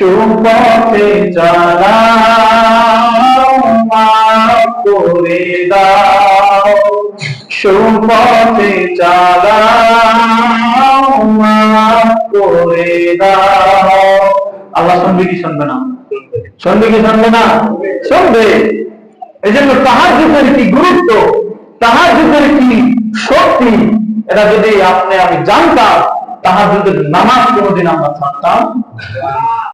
সুপথে মাফ করে দাও। সুপথে মাফ করে দাও। আল্লাহ শুনবে কি শুনবে না? শুনবে কি শুনবে না? শুনবে। এই জন্য তাহার যুগের কি গুরুত্ব তাহার যুগের কি শক্তি, এটা যদি আপনি, আমি জানতাম তাহার যুগের নামাজ কোনোদিন আমরা ছাড়তাম